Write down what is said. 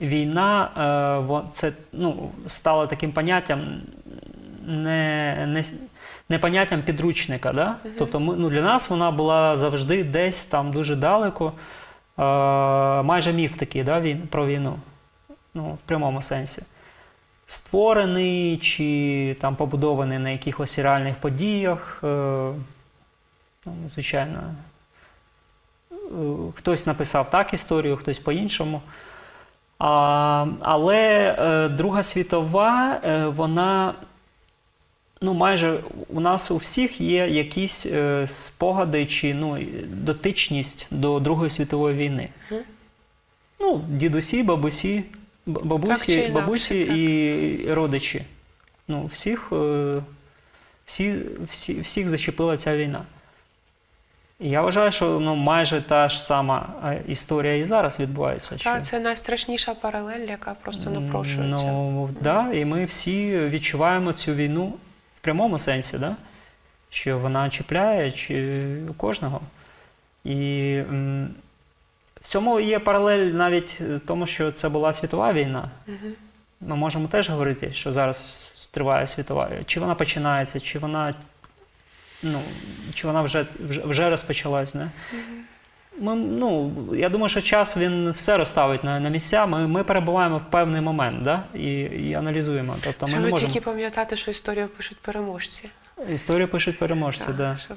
війна е, це ну, стало таким поняттям не, не, не поняттям підручника. Да? Тобто ми, ну, для нас вона була завжди десь там дуже далеко, е, майже міф такий да, він, про війну. Ну, в прямому сенсі. Створений чи там побудований на якихось реальних подіях. Е, ну, звичайно, хтось написав так історію, хтось по-іншому. А, але е, Друга світова, е, вона ну, майже у нас у всіх є якісь е, спогади чи ну, дотичність до Другої світової війни. Мгм. Ну, дідусі, бабусі, б- Так бабусі, бабусі так. і родичі. Ну, всіх, е, всі, всі, всіх зачепила ця війна. І я вважаю, що ну, майже та ж сама е, історія і зараз відбувається. що- Та це найстрашніша паралель, яка просто напрошується. Ну, да, і ми всі відчуваємо цю війну в прямому сенсі, да? що вона чіпляє чи кожного. І м, в цьому є паралель навіть в тому, що це була світова війна. Мгм. Ми можемо теж говорити, що зараз триває світова. Чи вона починається, чи вона, ну, чи вона вже, вже, вже розпочалась. Не? Ми, ну, я думаю, що час він все розставить на, на місця. Ми, ми перебуваємо в певний момент да? і, і аналізуємо. Тобто ми не можемо. тільки пам'ятати, що історію пишуть переможці. Історію пишуть переможці, Так, да. щоб